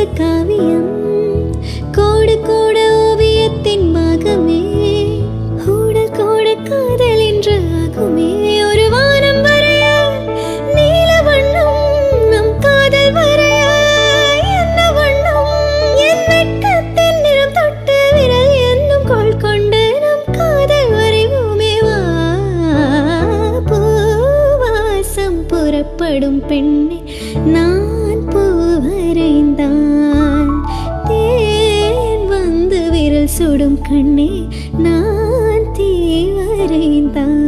இந்த காவியம். கோடு கோட ஓவியத்தின் பாகமே. கூட கூட காதல் என்று ஆகுமே. ஒரு வாரம் வரைய நீல வண்ணம் நம் காதல் வரைய. என்ன வண்ணம்? என் வெட்கத்தின் நிறம் தொட்டு விரல் என்னும் கோள் கொண்டு நம் காதல் வரைவோமே. வா புறப்படும் பெண்ணே. நான் சுடும் கண்ணே நான் தீ வரைந்தான்